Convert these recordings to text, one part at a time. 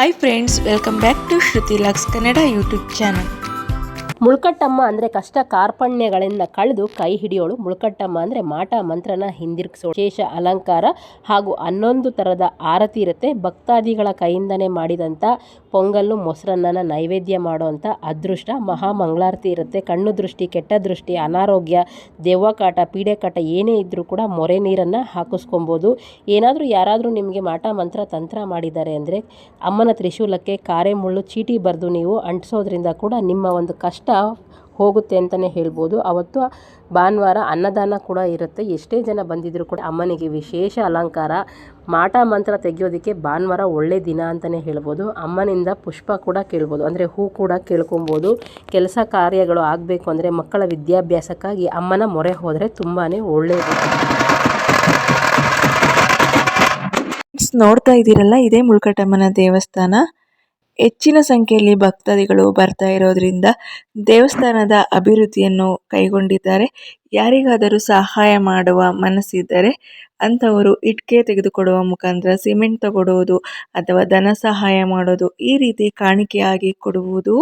Hi friends welcome back to Shruti Lux Kannada YouTube channel ಮುಳ್ಕಟ್ಟಮ್ಮ ಅಂದರೆ ಕಷ್ಟ ಕಾರ್ಪಣ್ಯಗಳಿಂದ ಕಳೆದು ಕೈ ಹಿಡಿಯೋಳು. ಮುಳ್ಕಟ್ಟಮ್ಮ ಅಂದರೆ ಮಾಟ ಮಂತ್ರನ ಹಿಂದಿರುಗಿಸೋಳು. ವಿಶೇಷ ಅಲಂಕಾರ ಹಾಗೂ ಹನ್ನೊಂದು ಥರದ ಆರತಿ ಇರುತ್ತೆ. ಭಕ್ತಾದಿಗಳ ಕೈಯಿಂದನೇ ಮಾಡಿದಂಥ ಪೊಂಗಲ್ಲು ಮೊಸರನ್ನನ ನೈವೇದ್ಯ ಮಾಡುವಂಥ ಅದೃಷ್ಟ ಮಹಾ ಮಂಗಳಾರತಿ ಇರುತ್ತೆ. ಕಣ್ಣು ದೃಷ್ಟಿ, ಕೆಟ್ಟ ದೃಷ್ಟಿ, ಅನಾರೋಗ್ಯ ದೆವ್ವ ಕಾಟ ಪೀಡೆ ಕಾಟ ಏನೇ ಇದ್ದರೂ ಕೂಡ ಮೊರೆ ನೀರನ್ನು ಹಾಕಿಸ್ಕೊಬೋದು. ಏನಾದರೂ ಯಾರಾದರೂ ನಿಮಗೆ ಮಾಟ, ಮಂತ್ರ, ತಂತ್ರ ಮಾಡಿದ್ದಾರೆ ಅಂದರೆ ಅಮ್ಮನ ತ್ರಿಶೂಲಕ್ಕೆ ಕಾರೆ ಮುಳ್ಳು ಚೀಟಿ ಬರೆದು ನೀವು ಅಂಟಿಸೋದ್ರಿಂದ ಕೂಡ ನಿಮ್ಮ ಒಂದು ಕಷ್ಟ ಹೋಗುತ್ತೆ ಅಂತಲೇ ಹೇಳ್ಬೋದು. ಅವತ್ತು ಭಾನುವಾರ ಅನ್ನದಾನ ಕೂಡ ಇರುತ್ತೆ. ಎಷ್ಟೇ ಜನ ಬಂದಿದ್ದರೂ ಕೂಡ ಅಮ್ಮನಿಗೆ ವಿಶೇಷ ಅಲಂಕಾರ, ಮಾಟ ಮಂತ್ರ ತೆಗೆಯೋದಕ್ಕೆ ಭಾನುವಾರ ಒಳ್ಳೆ ದಿನ ಅಂತಲೇ ಹೇಳ್ಬೋದು. ಅಮ್ಮನಿಂದ ಪುಷ್ಪ ಕೂಡ ಕೇಳ್ಬೋದು. ಅಂದರೆ ಹೂ ಕೂಡ ಕೇಳ್ಕೊಬೋದು. ಕೆಲಸ ಕಾರ್ಯಗಳು ಆಗಬೇಕು ಅಂದರೆ ಮಕ್ಕಳ ವಿದ್ಯಾಭ್ಯಾಸಕ್ಕಾಗಿ ಅಮ್ಮನ ಮೊರೆ ಹೋದರೆ ತುಂಬಾ ಒಳ್ಳೆಯದು ನೋಡ್ತಾ ಇದ್ದೀರಲ್ಲ, ಇದೇ ಮುಳ್ಕಟ್ಟಮ್ಮನ ದೇವಸ್ಥಾನ. ಹೆಚ್ಚಿನ ಸಂಖ್ಯೆಯಲ್ಲಿ ಭಕ್ತಾದಿಗಳು ಬರ್ತಾ ಇರೋದ್ರಿಂದ ದೇವಸ್ಥಾನದ ಅಭಿವೃದ್ಧಿಯನ್ನು ಕೈಗೊಂಡಿದ್ದಾರೆ. ಯಾರಿಗಾದರೂ ಸಹಾಯ ಮಾಡುವ ಮನಸ್ಸಿದ್ದರೆ ಅಂಥವರು ಇಟ್ಟಿಗೆ ತೆಗೆದುಕೊಡುವ ಮುಖಾಂತರ ಸಿಮೆಂಟ್ ತಗೊಡುವುದು ಅಥವಾ ಧನ ಸಹಾಯ ಮಾಡೋದು ಈ ರೀತಿ ಕಾಣಿಕೆಯಾಗಿ ಕೊಡುವುದು.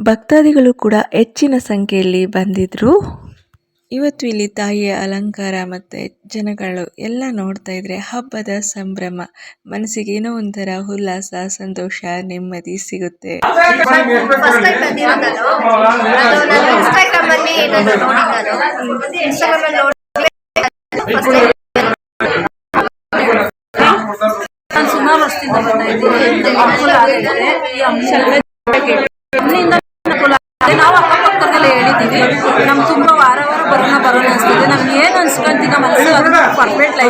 ಭಕ್ತಾದಿಗಳು ಕೂಡ ಹೆಚ್ಚಿನ ಸಂಖ್ಯೆಯಲ್ಲಿ ಬಂದಿದ್ದರು ಇವತ್ತು ಇಲ್ಲಿ ತಾಯಿಯ ಅಲಂಕಾರ ಮತ್ತು ಜನಗಳು ಎಲ್ಲ ನೋಡ್ತಾ ಇದ್ರೆ ಹಬ್ಬದ ಸಂಭ್ರಮ. ಮನಸ್ಸಿಗೆ ಏನೋ ಒಂಥರ ಉಲ್ಲಾಸ ಸಂತೋಷ ನೆಮ್ಮದಿ ಸಿಗುತ್ತೆ. ಸುಮಾರು ವರ್ಷದಿಂದ ಬರ್ತಾ ಇದ್ದೀನಿ ಅನುಕೂಲ ಆಗಿದೆ ಈ ಅಂಶ ಇಲ್ಲಿಂದ ಅನುಕೂಲ ಆಗಿದೆ ನಾವು ಅಕ್ಕಪಕ್ಕದಲ್ಲೇ ಹೇಳಿದ್ದೀವಿ ನಮ್ಗೆ ತುಂಬ ವಾರ ವಾರ ಬರೋಣ ಬರೋಣ ಅನಿಸ್ತಿದೆ ನಮ್ಗೆ ಏನು ಅನ್ಸ್ಕೊಂತೀವಿ ನಮ್ಮ ಪರ್ಫೆಕ್ಟ್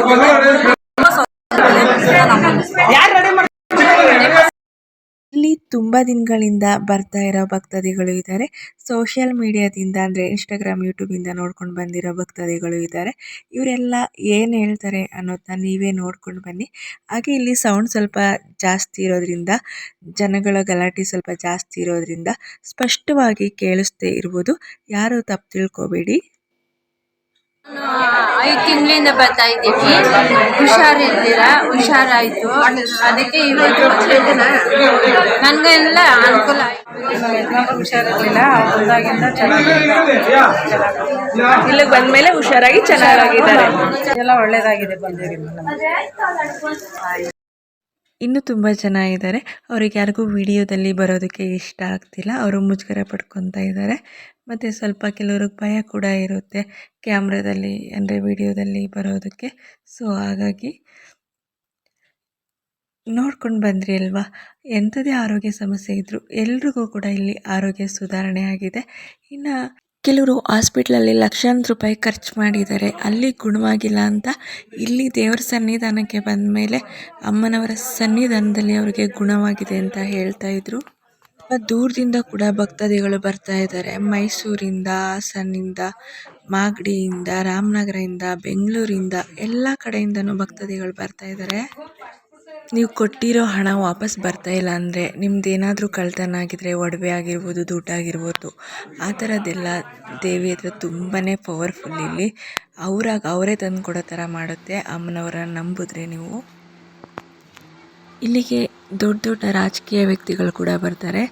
ಇಲ್ಲಿ ತುಂಬಾ ದಿನಗಳಿಂದ ಬರ್ತಾ ಇರೋ ಭಕ್ತಾದಿಗಳು ಇದ್ದಾರೆ. ಸೋಷಿಯಲ್ ಮೀಡಿಯಾದಿಂದ ಅಂದರೆ ಇನ್ಸ್ಟಾಗ್ರಾಮ್ ಯೂಟ್ಯೂಬಿಂದ ನೋಡ್ಕೊಂಡು ಬಂದಿರೋ ಭಕ್ತಾದಿಗಳು ಇದ್ದಾರೆ. ಇವರೆಲ್ಲ ಏನು ಹೇಳ್ತಾರೆ ಅನ್ನೋದನ್ನ ನೀವೇ ನೋಡ್ಕೊಂಡು ಬನ್ನಿ. ಹಾಗೆ ಇಲ್ಲಿ ಸೌಂಡ್ ಸ್ವಲ್ಪ ಜಾಸ್ತಿ ಇರೋದ್ರಿಂದ, ಜನಗಳ ಗಲಾಟೆ ಸ್ವಲ್ಪ ಜಾಸ್ತಿ ಇರೋದ್ರಿಂದ ಸ್ಪಷ್ಟವಾಗಿ ಕೇಳಿಸ್ದೇ ಇರ್ಬೋದು. ಯಾರು ತಪ್ಪು ತಿಳ್ಕೊಬೇಡಿ. ಐದು ತಿಂಗಳಿಂದ ಬರ್ತಾ ಇದ್ದೀವಿ. ಹುಷಾರಿದ್ದೀರಾ? ಹುಷಾರಾಯ್ತು. ಅದಕ್ಕೆ ಇವತ್ತು ನನಗೆಲ್ಲ ಅನುಕೂಲ ಹುಷಾರಿರಲಿಲ್ಲ ಹುಷಾರಿರ್ಲಿಲ್ಲ ಬಂದಾಗಿಂದ ಇಲ್ಲಿಗೆ ಬಂದಮೇಲೆ ಹುಷಾರಾಗಿ ಚೆನ್ನಾಗಿದ್ದಾರೆ. ಎಲ್ಲ ಒಳ್ಳೇದಾಗಿದೆ ಬಂದಿರಿಂದ ಇನ್ನೂ ತುಂಬ ಜನ ಇದ್ದಾರೆ. ಅವ್ರಿಗೆ ಯಾರಿಗೂ ವಿಡಿಯೋದಲ್ಲಿ ಬರೋದಕ್ಕೆ ಇಷ್ಟ ಆಗ್ತಿಲ್ಲ. ಅವರು ಮುಜುಗರ ಪಡ್ಕೊತಾ ಇದ್ದಾರೆ. ಮತ್ತು ಸ್ವಲ್ಪ ಕೆಲವ್ರಿಗೆ ಭಯ ಕೂಡ ಇರುತ್ತೆ ಕ್ಯಾಮ್ರಾದಲ್ಲಿ ಅಂದರೆ ವಿಡಿಯೋದಲ್ಲಿ ಬರೋದಕ್ಕೆ. ಸೊ ಹಾಗಾಗಿ ನೋಡ್ಕೊಂಡು ಬಂದ್ರಿ ಅಲ್ವಾ? ಎಂಥದೇ ಆರೋಗ್ಯ ಸಮಸ್ಯೆ ಇದ್ದರೂ ಎಲ್ರಿಗೂ ಕೂಡ ಇಲ್ಲಿ ಆರೋಗ್ಯ ಸುಧಾರಣೆ ಆಗಿದೆ. ಇನ್ನು ಕೆಲವರು ಹಾಸ್ಪಿಟ್ಲಲ್ಲಿ ಲಕ್ಷಾಂತರ ರೂಪಾಯಿ ಖರ್ಚು ಮಾಡಿದ್ದಾರೆ. ಅಲ್ಲಿ ಗುಣವಾಗಿಲ್ಲ ಅಂತ ಇಲ್ಲಿ ದೇವರ ಸನ್ನಿಧಾನಕ್ಕೆ ಬಂದ ಮೇಲೆ ಅಮ್ಮನವರ ಸನ್ನಿಧಾನದಲ್ಲಿ ಅವರಿಗೆ ಗುಣವಾಗಿದೆ ಅಂತ ಹೇಳ್ತಾ ತುಂಬ ದೂರದಿಂದ ಕೂಡ ಭಕ್ತಾದಿಗಳು ಬರ್ತಾ ಇದ್ದಾರೆ. ಮೈಸೂರಿಂದ, ಹಾಸನ್ನಿಂದ, ಮಾಗಡಿಯಿಂದ, ರಾಮನಗರದಿಂದ, ಬೆಂಗಳೂರಿಂದ ಎಲ್ಲ ಕಡೆಯಿಂದನೂ ಭಕ್ತಾದಿಗಳು ಬರ್ತಾ ಇದ್ದಾರೆ. ನೀವು ಕೊಟ್ಟಿರೋ ಹಣ ವಾಪಸ್ ಬರ್ತಾ ಇಲ್ಲ ಅಂದರೆ ನಿಮ್ದು ಏನಾದರೂ ಕಳ್ತನ ಆಗಿದ್ರೆ ಒಡವೆ ಆಗಿರ್ಬೋದು ದುಡ್ಡು ಆಗಿರ್ಬೋದು, ಆ ಥರದ್ದೆಲ್ಲ ದೇವಿ ಹತ್ರ ತುಂಬಾ ಪವರ್ಫುಲ್ ಇಲ್ಲಿ. ಅವರಾಗ ಅವರೇ ತಂದು ಕೊಡೋ ಥರ ಮಾಡುತ್ತೆ. ಅಮ್ಮನವರನ್ನ ನಂಬಿದ್ರೆ ನೀವು. ಇಲ್ಲಿಗೆ ದೊಡ್ಡ ದೊಡ್ಡ ರಾಜಕೀಯ ವ್ಯಕ್ತಿಗಳು ಕೂಡ ಬರ್ತಾರೆ.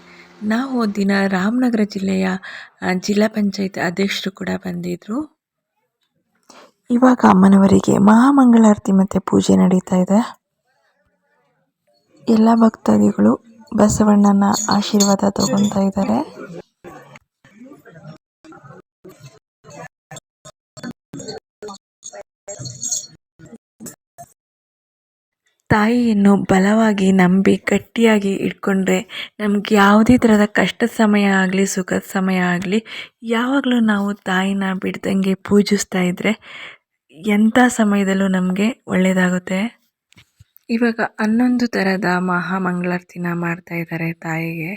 ನಾವು ದಿನ ರಾಮನಗರ ಜಿಲ್ಲೆಯ ಜಿಲ್ಲಾ ಪಂಚಾಯತ್ ಅಧ್ಯಕ್ಷರು ಕೂಡ ಬಂದಿದ್ದರು ಇವಾಗ ಅಮ್ಮನವರಿಗೆ ಮಹಾಮಂಗಳಾರತಿ ಮತ್ತು ಪೂಜೆ ನಡೀತಾ ಇದೆ. ಎಲ್ಲ ಭಕ್ತಾದಿಗಳು ಬಸವಣ್ಣನ ಆಶೀರ್ವಾದ ತಗೊತಾ ಇದ್ದಾರೆ. ತಾಯಿಯನ್ನು ಬಲವಾಗಿ ನಂಬಿ ಗಟ್ಟಿಯಾಗಿ ಇಟ್ಕೊಂಡ್ರೆ ನಮ್ಗೆ ಯಾವುದೇ ಥರದ ಕಷ್ಟದ ಸಮಯ ಆಗಲಿ ಸುಖದ ಸಮಯ ಆಗಲಿ, ಯಾವಾಗಲೂ ನಾವು ತಾಯಿನ ಬಿಡ್ದಂಗೆ ಪೂಜಿಸ್ತಾ ಇದ್ದರೆ ಎಂಥ ಸಮಯದಲ್ಲೂ ನಮಗೆ ಒಳ್ಳೆಯದಾಗುತ್ತೆ ಇವಾಗ ಹನ್ನೊಂದು ಥರದ ಮಹಾಮಂಗಳಾರ್ತಿನ ಮಾಡ್ತಾ ಇದ್ದಾರೆ ತಾಯಿಗೆ.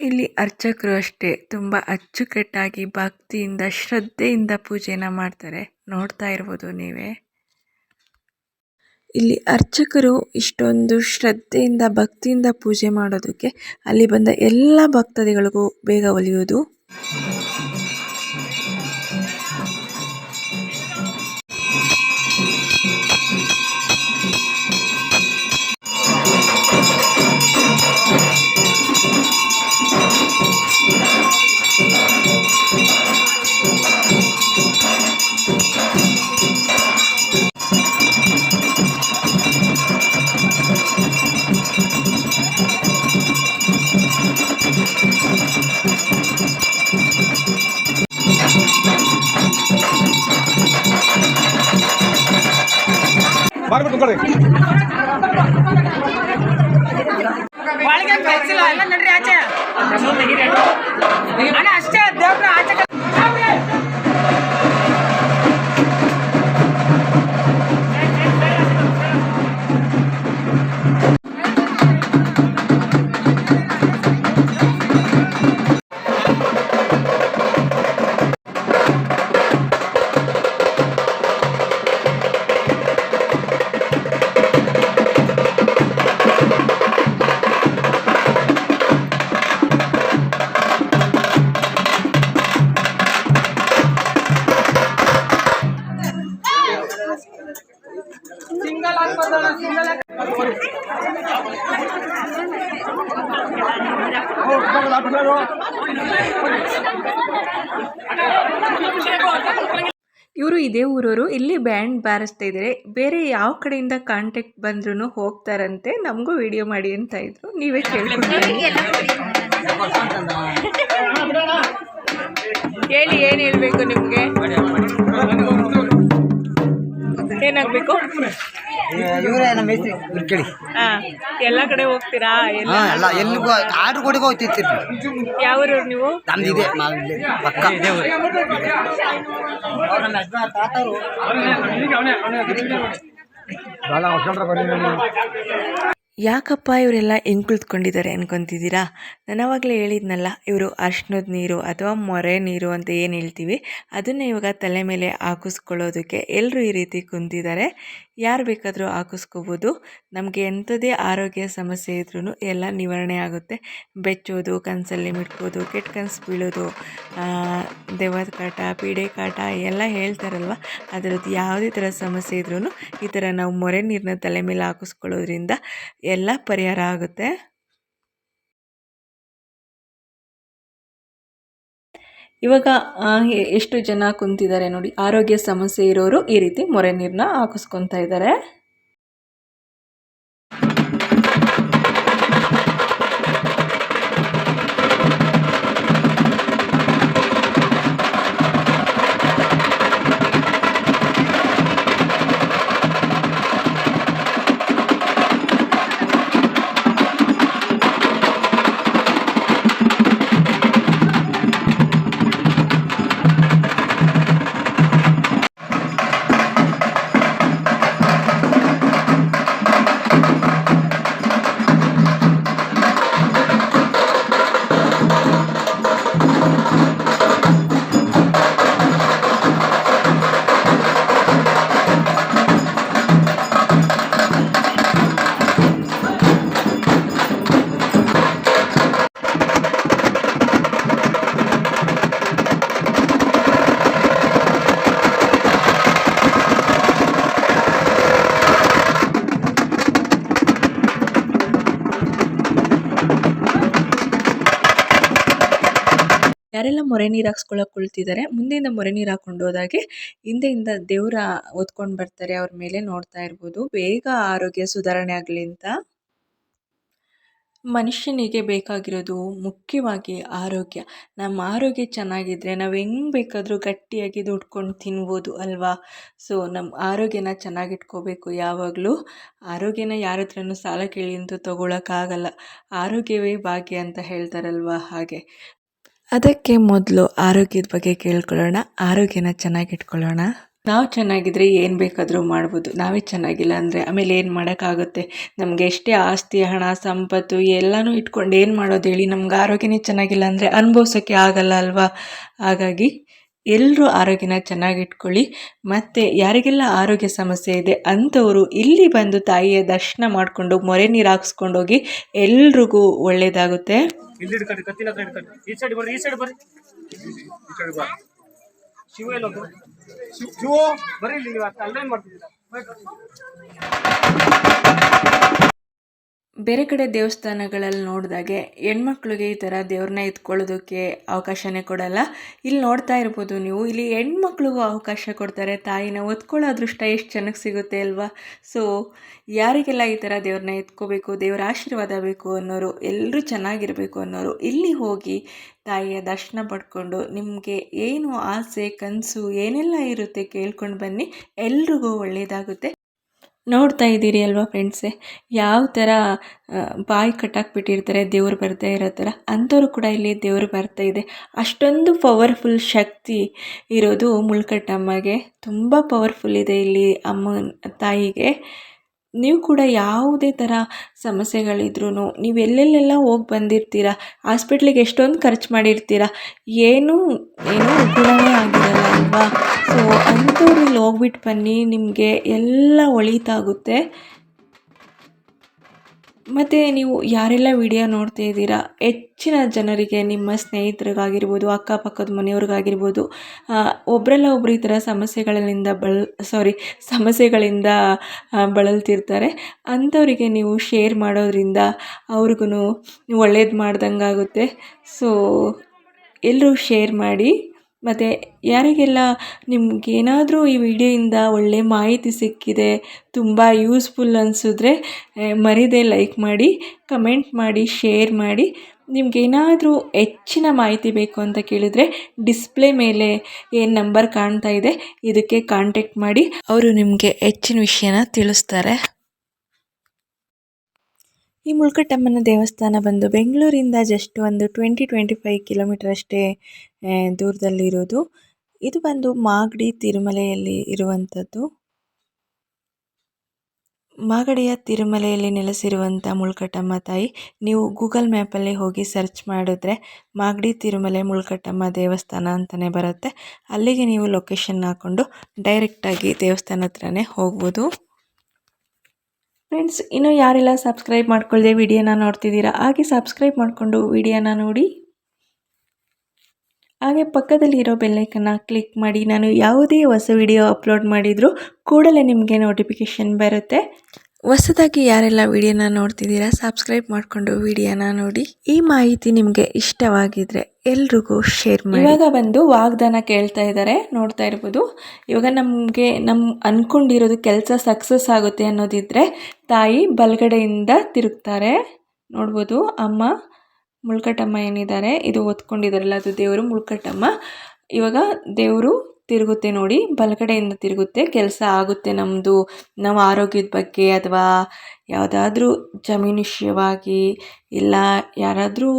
ಇಲ್ಲಿ ಅರ್ಚಕರು ಅಷ್ಟೇ ತುಂಬ ಅಚ್ಚುಕಟ್ಟಾಗಿ ಭಕ್ತಿಯಿಂದ, ಶ್ರದ್ಧೆಯಿಂದ ಪೂಜೆನ ಮಾಡ್ತಾರೆ. ನೋಡ್ತಾ ಇರ್ಬೋದು ನೀವೇ. ಇಲ್ಲಿ ಅರ್ಚಕರು ಇಷ್ಟೊಂದು ಶ್ರದ್ಧೆಯಿಂದ ಭಕ್ತಿಯಿಂದ ಪೂಜೆ ಮಾಡೋದಕ್ಕೆ ಅಲ್ಲಿ ಬಂದ ಎಲ್ಲ ಭಕ್ತಾದಿಗಳಿಗೂ ಬೇಗ ಒಲಿಯೋದು കൊടുക്കണേ ಇವರು ಇದೇ ಊರವರು. ಇಲ್ಲಿ ಬ್ಯಾಂಡ್ ಬಾರಿಸ್ತಾ ಇದ್ದಾರೆ ಬೇರೆ ಯಾವ ಕಡೆಯಿಂದ ಕಾಂಟ್ಯಾಕ್ಟ್ ಬಂದ್ರೂ ಹೋಗ್ತಾರಂತೆ. ನಮಗೂ ವಿಡಿಯೋ ಮಾಡಿ ಅಂತ ಇದ್ರು. ನೀವೇ ಕೇಳಿ ಏನ್ ಹೇಳಿ, ಏನು ಹೇಳಬೇಕು ನಿಮಗೆ? ಏನಾಗಬೇಕು? ಇವರೇ ನಮ್ಮ ಮೇಸ್ತ್ರಿ. ಇರ್ಕೇಳಿ ಹಾಂ ಎಲ್ಲ ಕಡೆ ಹೋಗ್ತೀರಾ? ಎಲ್ಲ ಹಾ ಎಲ್ಲ ಎಲ್ಲಿಗೂ ಆರ್ಡ್ರ್ ಕೊಡಿಗೆ ಹೋಗ್ತಿರ್ತೀರಿ ಯಾವ ಊರವ್ರು ನೀವು? ನಮ್ದು ಇದೆ ನಾವಿಲ್ಲಿ ಪಕ್ಕ. ಯಾಕಪ್ಪ ಇವರೆಲ್ಲ ಹೆಂಗೆ ಕುಳಿತ್ಕೊಂಡಿದ್ದಾರೆ ಅನ್ಕೊತಿದ್ದೀರಾ? ನಾನು ಆವಾಗಲೇ ಹೇಳಿದ್ನಲ್ಲ ಇವರು ಅರ್ಶಿನದ ನೀರು ಅಥವಾ ಮೊರೆ ನೀರು ಅಂತ ಏನು ಹೇಳ್ತೀವಿ ಅದನ್ನು ಇವಾಗ ತಲೆ ಮೇಲೆ ಹಾಕಿಸ್ಕೊಳ್ಳೋದಕ್ಕೆ ಎಲ್ಲರೂ ಈ ರೀತಿ ಕುಂತಿದ್ದಾರೆ. ಯಾರು ಬೇಕಾದರೂ ಹಾಕಿಸ್ಕೋಬೋದು. ನಮಗೆ ಎಂಥದೇ ಆರೋಗ್ಯ ಸಮಸ್ಯೆ ಇದ್ರೂ ಎಲ್ಲ ನಿವಾರಣೆ ಆಗುತ್ತೆ. ಬೆಚ್ಚೋದು, ಕನಸಲ್ಲಿ ಮಿಟ್ಕೋದು ಕೆಟ್ಟ ಕನಸು ಬೀಳೋದು ದೆವ್ವದ ಕಾಟ, ಪೀಡೆ ಕಾಟ ಎಲ್ಲ ಹೇಳ್ತಾರಲ್ವ? ಅದರದ್ದು ಯಾವುದೇ ಥರ ಸಮಸ್ಯೆ ಇದ್ರೂ ಈ ಥರ ನಾವು ಮೊರೆ ನೀರನ್ನ ತಲೆ ಮೇಲೆ ಹಾಕಿಸ್ಕೊಳ್ಳೋದ್ರಿಂದ ಎಲ್ಲ ಪರಿಹಾರ ಆಗುತ್ತೆ. ಇವಾಗ ಎಷ್ಟು ಜನ ಕುಂತಿದ್ದಾರೆ ನೋಡಿ ಆರೋಗ್ಯ ಸಮಸ್ಯೆ ಇರೋರು ಈ ರೀತಿ ಮೊರೆ ನೀರನ್ನ ಹಾಕಿಸ್ಕೊತಾ ಇದ್ದಾರೆ ಮೊರೆ ನೀರು ಹಾಕ್ಸ್ಕೊಳ್ಳೋಕೆ ಕುಳಿತಿದ್ದಾರೆ ಮುಂದೆಯಿಂದ ಮೊರೆ ನೀರು ಹಾಕೊಂಡು ಹೋದಾಗೆ ಹಿಂದೆಯಿಂದ ದೇವರ ಹೊತ್ಕೊಂಡು ಬರ್ತಾರೆ ಅವ್ರ ಮೇಲೆ ನೋಡ್ತಾ ಇರ್ಬೋದು. ಬೇಗ ಆರೋಗ್ಯ ಸುಧಾರಣೆ ಆಗಲಿ ಅಂತ. ಮನುಷ್ಯನಿಗೆ ಬೇಕಾಗಿರೋದು ಮುಖ್ಯವಾಗಿ ಆರೋಗ್ಯ. ನಮ್ಮ ಆರೋಗ್ಯ ಚೆನ್ನಾಗಿದ್ದರೆ ನಾವು ಹೆಂಗೆ ಬೇಕಾದರೂ ಗಟ್ಟಿಯಾಗಿ ದುಡ್ಕೊಂಡು ತಿನ್ಬೋದು ಅಲ್ವಾ? ಸೊ ನಮ್ಮ ಆರೋಗ್ಯನ ಚೆನ್ನಾಗಿಟ್ಕೋಬೇಕು ಯಾವಾಗಲೂ. ಆರೋಗ್ಯನ ಯಾರ ಹತ್ರನೂ ಸಾಲ ಕೇಳಿ ಅಂತೂ ತೊಗೊಳಕ್ಕಾಗಲ್ಲ ಆರೋಗ್ಯವೇ ಭಾಗ್ಯ ಅಂತ ಹೇಳ್ತಾರಲ್ವ ಹಾಗೆ. ಅದಕ್ಕೆ ಮೊದಲು ಆರೋಗ್ಯದ ಬಗ್ಗೆ ಕೇಳ್ಕೊಳ್ಳೋಣ. ಆರೋಗ್ಯನ ಚೆನ್ನಾಗಿಟ್ಕೊಳ್ಳೋಣ ನಾವು ಚೆನ್ನಾಗಿದ್ರೆ ಏನು ಬೇಕಾದರೂ ಮಾಡ್ಬೋದು. ನಾವೇ ಚೆನ್ನಾಗಿಲ್ಲ ಅಂದರೆ ಆಮೇಲೆ ಏನು ಮಾಡೋಕ್ಕಾಗುತ್ತೆ? ನಮಗೆ ಎಷ್ಟೇ ಆಸ್ತಿ, ಹಣ, ಸಂಪತ್ತು ಎಲ್ಲನೂ ಇಟ್ಕೊಂಡು ಏನು ಮಾಡೋದು ಹೇಳಿ ನಮ್ಗೆ ಆರೋಗ್ಯನೇ ಚೆನ್ನಾಗಿಲ್ಲ ಅಂದರೆ ಅನುಭವಿಸೋಕ್ಕೆ ಆಗಲ್ಲ ಅಲ್ವಾ? ಹಾಗಾಗಿ ಎಲ್ಲರೂ ಆರೋಗ್ಯನ ಚೆನ್ನಾಗಿಟ್ಕೊಳ್ಳಿ ಮತ್ತು ಯಾರಿಗೆಲ್ಲ ಆರೋಗ್ಯ ಸಮಸ್ಯೆ ಇದೆ ಅಂಥವರು ಇಲ್ಲಿ ಬಂದು ತಾಯಿಯ ದರ್ಶನ ಮಾಡಿಕೊಂಡು, ಮೊರೆ ನೀರು ಹಾಕ್ಸ್ಕೊಂಡೋಗಿ ಎಲ್ರಿಗೂ ಒಳ್ಳೆಯದಾಗುತ್ತೆ ಇಲ್ಲಿ ಹಿಡ್ಕಡಿ ಕತ್ತಿನ ಹತ್ರ ಹಿಡ್ಕಡಿ ಈ ಸೈಡ್ ಬರ್ರಿ, ಈ ಸೈಡ್ ಬರ್ರಿ. ಈ ಸೈಡ್ ಬಾ. ಶಿವ ಎಲ್ಲ ಶಿವ ಬರ್ರಿ ಇಲ್ಲಿ ನೀವು, ಅಲ್ಲೇ ಮಾಡ್ತಿದ್ದೀರಾ? ಬೇರೆ ಕಡೆ ದೇವಸ್ಥಾನಗಳಲ್ಲಿ ನೋಡಿದಾಗೆ ಹೆಣ್ಮಕ್ಳಿಗೆ ಈ ಥರ ದೇವ್ರನ್ನ ಎತ್ಕೊಳ್ಳೋದಕ್ಕೆ ಅವಕಾಶನೇ ಕೊಡಲ್ಲ. ಇಲ್ಲಿ ನೋಡ್ತಾ ಇರ್ಬೋದು ನೀವು, ಇಲ್ಲಿ ಹೆಣ್ಮಕ್ಳಿಗೂ ಅವಕಾಶ ಕೊಡ್ತಾರೆ, ತಾಯಿನ ಒತ್ಕೊಳ್ಳೋ ಅದೃಷ್ಟ ಎಷ್ಟು ಚೆನ್ನಾಗಿ ಸಿಗುತ್ತೆ ಅಲ್ವಾ? ಸೊ ಯಾರಿಗೆಲ್ಲ ಈ ಥರ ದೇವ್ರನ್ನ ಎತ್ಕೋಬೇಕು, ದೇವರ ಆಶೀರ್ವಾದ ಬೇಕು ಅನ್ನೋರು, ಎಲ್ಲರೂ ಚೆನ್ನಾಗಿರಬೇಕು ಅನ್ನೋರು, ಇಲ್ಲಿ ಹೋಗಿ ತಾಯಿಯ ದರ್ಶನ ಪಡ್ಕೊಂಡು ನಿಮಗೆ ಏನು ಆಸೆ, ಕನಸು ಏನೆಲ್ಲ ಇರುತ್ತೆ ಕೇಳ್ಕೊಂಡು ಬನ್ನಿ. ಎಲ್ರಿಗೂ ಒಳ್ಳೆಯದಾಗುತ್ತೆ ನೋಡ್ತಾ ಇದ್ದೀರಿ ಅಲ್ವಾ ಫ್ರೆಂಡ್ಸೇ? ಯಾವ ಥರ ಬಾಯಿ ಕಟ್ಟಾಕ್ಬಿಟ್ಟಿರ್ತಾರೆ, ದೇವ್ರು ಬರ್ತಾ ಇರೋ ಥರ ಅಂಥವ್ರು ಕೂಡ ಇಲ್ಲಿ ದೇವರು ಬರ್ತಾ ಇದೆ. ಅಷ್ಟೊಂದು ಪವರ್ಫುಲ್ ಶಕ್ತಿ ಇರೋದು ಮುಳ್ಕಟ್ಟಮ್ಮಗೆ. ತುಂಬ ಪವರ್ಫುಲ್ ಇದೆ ಇಲ್ಲಿ ಅಮ್ಮ ತಾಯಿಗೆ. ನೀವು ಕೂಡ ಯಾವುದೇ ಥರ ಸಮಸ್ಯೆಗಳಿದ್ರೂ ನೀವು ಎಲ್ಲೆಲ್ಲೆಲ್ಲ ಹೋಗಿ ಬಂದಿರ್ತೀರ? ಹಾಸ್ಪಿಟ್ಲಿಗೆ ಎಷ್ಟೊಂದು ಖರ್ಚು ಮಾಡಿರ್ತೀರ? ಏನೂ ಏನೂ ಗುಣವೇ ಆಗಿರಲ್ಲ ಅಲ್ವಾ? ಸೊ ಅಂಥವ್ರು ಇಲ್ಲಿ ಹೋಗ್ಬಿಟ್ಟು ಬನ್ನಿ, ನಿಮಗೆ ಎಲ್ಲ ಒಳಿತಾಗುತ್ತೆ. ಮತ್ತು ನೀವು ಯಾರೆಲ್ಲ ವಿಡಿಯೋ ನೋಡ್ತಾ ಇದ್ದೀರಾ, ಹೆಚ್ಚಿನ ಜನರಿಗೆ ನಿಮ್ಮ ಸ್ನೇಹಿತರಿಗಾಗಿರ್ಬೋದು, ಅಕ್ಕಪಕ್ಕದ ಮನೆಯವ್ರಿಗಾಗಿರ್ಬೋದು ಒಬ್ರಲ್ಲ ಒಬ್ರು ಈ ಥರ ಸಮಸ್ಯೆಗಳಿಂದ ಬಳ ಸಾರಿ ಸಮಸ್ಯೆಗಳಿಂದ ಬಳಲ್ತಿರ್ತಾರೆ. ಅಂಥವರಿಗೆ ನೀವು ಶೇರ್ ಮಾಡೋದ್ರಿಂದ ಅವ್ರಿಗೂ ಒಳ್ಳೇದು ಮಾಡ್ದಂಗಾಗುತ್ತೆ. ಸೊ ಎಲ್ಲರೂ ಶೇರ್ ಮಾಡಿ. ಮತ್ತು ಯಾರಿಗೆಲ್ಲ ನಿಮಗೇನಾದರೂ ಈ ವಿಡಿಯೋಯಿಂದ ಒಳ್ಳೆ ಮಾಹಿತಿ ಸಿಕ್ಕಿದೆ, ತುಂಬ ಯೂಸ್ಫುಲ್ ಅನಿಸಿದ್ರೆ ಮರೀದೆ ಲೈಕ್ ಮಾಡಿ ಕಮೆಂಟ್ ಮಾಡಿ ಶೇರ್ ಮಾಡಿ. ನಿಮಗೇನಾದರೂ ಹೆಚ್ಚಿನ ಮಾಹಿತಿ ಬೇಕು ಅಂತ ಕೇಳಿದರೆ ಡಿಸ್ಪ್ಲೇ ಮೇಲೆ ಏನು ನಂಬರ್ ಕಾಣ್ತಾ ಇದೆ, ಇದಕ್ಕೆ ಕಾಂಟ್ಯಾಕ್ಟ್ ಮಾಡಿ. ಅವರು ನಿಮಗೆ ಹೆಚ್ಚಿನ ವಿಷಯನ ತಿಳಿಸ್ತಾರೆ. ಈ ಮುಳ್ಕಟ್ಟಮ್ಮನ ದೇವಸ್ಥಾನ ಬಂದು ಬೆಂಗಳೂರಿಂದ ಜಸ್ಟ್ ಒಂದು ಟ್ವೆಂಟಿ ಟ್ವೆಂಟಿ ಫೈವ್ ಕಿಲೋಮೀಟರ್ ಅಷ್ಟೇ ದೂರದಲ್ಲಿರೋದು. ಇದು ಬಂದು ಮಾಗಡಿ ತಿರುಮಲೆಯಲ್ಲಿ ಇರುವಂಥದ್ದು. ಮಾಗಡಿಯ ತಿರುಮಲೆಯಲ್ಲಿ ನೆಲೆಸಿರುವಂಥ ಮುಳ್ಕಟ್ಟಮ್ಮ ತಾಯಿ, ನೀವು ಗೂಗಲ್ ಮ್ಯಾಪಲ್ಲಿ ಹೋಗಿ ಸರ್ಚ್ ಮಾಡಿದ್ರೆ ಮಾಗಡಿ ತಿರುಮಲೆ ಮುಳ್ಕಟ್ಟಮ್ಮ ದೇವಸ್ಥಾನ ಅಂತಲೇ ಬರುತ್ತೆ. ಅಲ್ಲಿಗೆ ನೀವು ಲೊಕೇಶನ್ ಹಾಕ್ಕೊಂಡು ಡೈರೆಕ್ಟಾಗಿ ದೇವಸ್ಥಾನ ಹತ್ರನೇ ಹೋಗ್ಬೋದು. ಫ್ರೆಂಡ್ಸ್ ಇನ್ನೂ ಯಾರೆಲ್ಲ ಸಬ್ಸ್ಕ್ರೈಬ್ ಮಾಡ್ಕೊಳ್ಳದೆ ವಿಡಿಯೋನ ನೋಡ್ತಿದ್ದೀರಾ, ಹಾಗೆ ಸಬ್ಸ್ಕ್ರೈಬ್ ಮಾಡಿಕೊಂಡು ವಿಡಿಯೋನ ನೋಡಿ. ಹಾಗೆ ಪಕ್ಕದಲ್ಲಿರೋ ಬೆಲ್ಲೈಕನ್ನ ಕ್ಲಿಕ್ ಮಾಡಿ, ನಾನು ಯಾವುದೇ ಹೊಸ ವಿಡಿಯೋ ಅಪ್ಲೋಡ್ ಮಾಡಿದರೂ ಕೂಡಲೇ ನಿಮಗೆ ನೋಟಿಫಿಕೇಷನ್ ಬರುತ್ತೆ. ಹೊಸದಾಗಿ ಯಾರೆಲ್ಲ ವಿಡಿಯೋನ ನೋಡ್ತಿದ್ದೀರಾ ಸಬ್ಸ್ಕ್ರೈಬ್ ಮಾಡಿಕೊಂಡು ವಿಡಿಯೋನ ನೋಡಿ. ಈ ಮಾಹಿತಿ ನಿಮಗೆ ಇಷ್ಟವಾಗಿದ್ರೆ ಎಲ್ರಿಗೂ ಶೇರ್ ಮಾಡಿ. ಇವಾಗ ಬಂದು ವಾಗ್ದಾನ ಕೇಳ್ತಾ ಇದ್ದಾರೆ ನೋಡ್ತಾ ಇರ್ಬೋದು. ಇವಾಗ ನಮಗೆ ನಮ್ಮ ಅಂದ್ಕೊಂಡಿರೋದು ಕೆಲಸ ಸಕ್ಸಸ್ ಆಗುತ್ತೆ ಅನ್ನೋದಿದ್ರೆ ತಾಯಿ ಬಲಗಡೆಯಿಂದ ತಿರುಗ್ತಾರೆ. ನೋಡ್ಬೋದು, ಅಮ್ಮ, ಮುಳ್ಕಟ್ಟಮ್ಮ ಏನಿದ್ದಾರೆ, ಇದು ಒತ್ಕೊಂಡಿದ್ದಾರಲ್ಲ ಅದು ದೇವರು ಮುಳ್ಕಟ್ಟಮ್ಮ. ಇವಾಗ ದೇವರು ತಿರುಗುತ್ತೆ ನೋಡಿ, ಬಲಗಡೆಯಿಂದ ತಿರುಗುತ್ತೆ, ಕೆಲಸ ಆಗುತ್ತೆ ನಮ್ಮದು ನಾವು ಆರೋಗ್ಯದ ಬಗ್ಗೆ ಅಥವಾ ಯಾವುದಾದ್ರೂ ಜಮೀನು ಇಲ್ಲ, ಯಾರಾದರೂ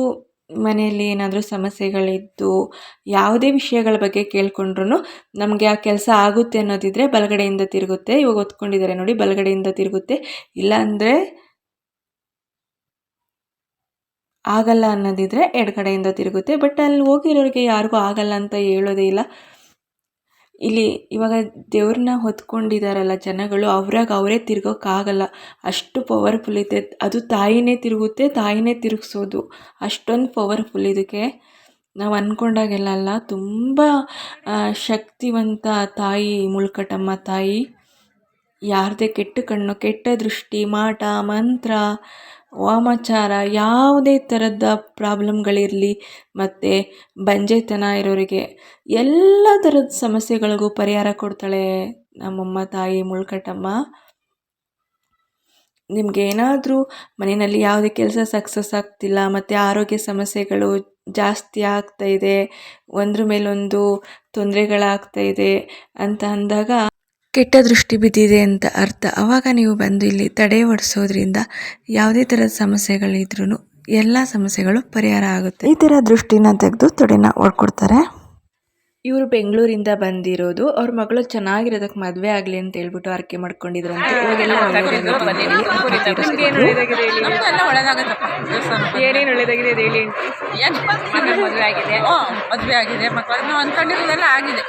ಮನೆಯಲ್ಲಿ ಏನಾದರೂ ಸಮಸ್ಯೆಗಳಿದ್ದು, ಯಾವುದೇ ವಿಷಯಗಳ ಬಗ್ಗೆ ಕೇಳ್ಕೊಂಡ್ರು ನಮಗೆ ಆ ಕೆಲಸ ಆಗುತ್ತೆ ಅನ್ನೋದಿದ್ರೆ ಬಲಗಡೆಯಿಂದ ತಿರುಗುತ್ತೆ. ಇವಾಗ ಒತ್ಕೊಂಡಿದ್ದಾರೆ ನೋಡಿ, ಬಲಗಡೆಯಿಂದ ತಿರುಗುತ್ತೆ. ಇಲ್ಲ ಅಂದರೆ ಆಗಲ್ಲ ಅನ್ನೋದಿದ್ರೆ ಎಡಗಡೆಯಿಂದ ತಿರುಗುತ್ತೆ. ಬಟ್ ಅಲ್ಲಿ ಹೋಗಿರೋರಿಗೆ ಯಾರಿಗೂ ಆಗಲ್ಲ ಅಂತ ಹೇಳೋದೇ ಇಲ್ಲ. ಇಲ್ಲಿ ಇವಾಗ ದೇವ್ರನ್ನ ಹೊತ್ಕೊಂಡಿದ್ದಾರಲ್ಲ ಜನಗಳು, ಅವ್ರಾಗ ಅವರೇ ತಿರ್ಗೋಕ್ಕಾಗಲ್ಲ. ಅಷ್ಟು ಪವರ್ಫುಲ್ ಇದೆ. ಅದು ತಾಯಿನೇ ತಿರುಗುತ್ತೆ, ತಾಯಿನೇ ತಿರುಗಿಸೋದು. ಅಷ್ಟೊಂದು ಪವರ್ಫುಲ್ ಇದಕ್ಕೆ. ನಾವು ಅಂದ್ಕೊಂಡಾಗೆಲ್ಲ ಅಲ್ಲ, ತುಂಬ ಶಕ್ತಿವಂತ ತಾಯಿ ಮುಳ್ಕಟ್ಟಮ್ಮ ತಾಯಿ. ಯಾರದೇ ಕೆಟ್ಟ ಕಣ್ಣು, ಕೆಟ್ಟ ದೃಷ್ಟಿ, ಮಾಟ, ಮಂತ್ರ ವಾಮಾಚಾರ, ಯಾವುದೇ ಥರದ ಪ್ರಾಬ್ಲಮ್ಗಳಿರಲಿ, ಮತ್ತು ಬಂಜೆತನ ಇರೋರಿಗೆ ಎಲ್ಲ ಥರದ ಸಮಸ್ಯೆಗಳಿಗೂ ಪರಿಹಾರ ಕೊಡ್ತಾಳೆ ನಮ್ಮಮ್ಮ, ತಾಯಿ, ಮುಳ್ಕಟ್ಟಮ್ಮ. ನಿಮಗೇನಾದರೂ ಮನೆಯಲ್ಲಿ ಯಾವುದೇ ಕೆಲಸ ಸಕ್ಸಸ್ ಆಗ್ತಿಲ್ಲ, ಮತ್ತು ಆರೋಗ್ಯ ಸಮಸ್ಯೆಗಳು ಜಾಸ್ತಿ ಆಗ್ತಾ ಇದೆ, ಒಂದ್ರ ಮೇಲೊಂದು ತೊಂದರೆಗಳಾಗ್ತಾ ಇದೆ ಅಂತ ಅಂದಾಗ ಕೆಟ್ಟ ದೃಷ್ಟಿ ಬಿದ್ದಿದೆ ಅಂತ ಅರ್ಥ. ಆವಾಗ ನೀವು ಬಂದು ಇಲ್ಲಿ ತಡೆ ಒಡಿಸೋದ್ರಿಂದ ಯಾವುದೇ ಥರದ ಸಮಸ್ಯೆಗಳಿದ್ರೂ ಎಲ್ಲ ಸಮಸ್ಯೆಗಳು ಪರಿಹಾರ ಆಗುತ್ತೆ. ಈ ಥರ ದೃಷ್ಟಿನ ತೆಗೆದು ತೊಡೆನ ಹೊಡ್ಕೊಡ್ತಾರೆ. ಇವರು ಬೆಂಗಳೂರಿಂದ ಬಂದಿರೋದು ಅವ್ರ ಮಗಳು ಚೆನ್ನಾಗಿರೋದಕ್ಕೆ ಮದುವೆ ಆಗಲಿ ಅಂತ ಹೇಳ್ಬಿಟ್ಟು ಆರಕೆ ಮಾಡ್ಕೊಂಡಿದ್ರಂತೆ ಇವಾಗೆಲ್ಲ ಹೇಳಿ ಏನೇನು ಒಳ್ಳೇದಾಗಿದೆ ಮದುವೆ ಆಗಿದೆ ಮದುವೆ ಆಗಿದೆ ಮಕ್ಕಳು ನಾವು ಅಂದ್ಕೊಂಡಿರೋದೆಲ್ಲ ಆಗಿದೆ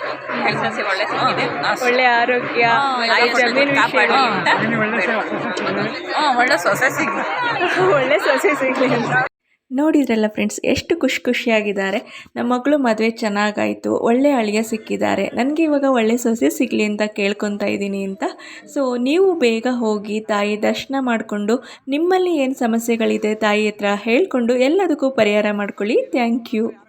ಕೆಲಸ ಒಳ್ಳೆ ಆರೋಗ್ಯ ಒಳ್ಳೆ ಸೊಸೆ ಸಿಗ್ಲಿ ಒಳ್ಳೆ ಸೊಸೆ ಸಿಗಲಿ ನೋಡಿದ್ರಲ್ಲ ಫ್ರೆಂಡ್ಸ್ ಎಷ್ಟು ಖುಷಿ ಖುಷಿಯಾಗಿದ್ದಾರೆ. ನಮ್ಮ ಮಗಳು ಮದುವೆ ಚೆನ್ನಾಗಾಯಿತು, ಒಳ್ಳೆ ಅಳಿಯ ಸಿಕ್ಕಿದ್ದಾರೆ. ನನಗೆ ಇವಾಗ ಒಳ್ಳೆ ಸೊಸೆ ಸಿಗಲಿ ಅಂತ ಕೇಳ್ಕೊತಾ ಇದ್ದೀನಿ ಅಂತ. ಸೊ ನೀವು ಬೇಗ ಹೋಗಿ ತಾಯಿ ದರ್ಶನ ಮಾಡಿಕೊಂಡು, ನಿಮ್ಮಲ್ಲಿ ಏನು ಸಮಸ್ಯೆಗಳಿದೆ ತಾಯಿ ಹತ್ರ ಹೇಳ್ಕೊಂಡು ಎಲ್ಲದಕ್ಕೂ ಪರಿಹಾರ ಮಾಡ್ಕೊಳ್ಳಿ. Thank you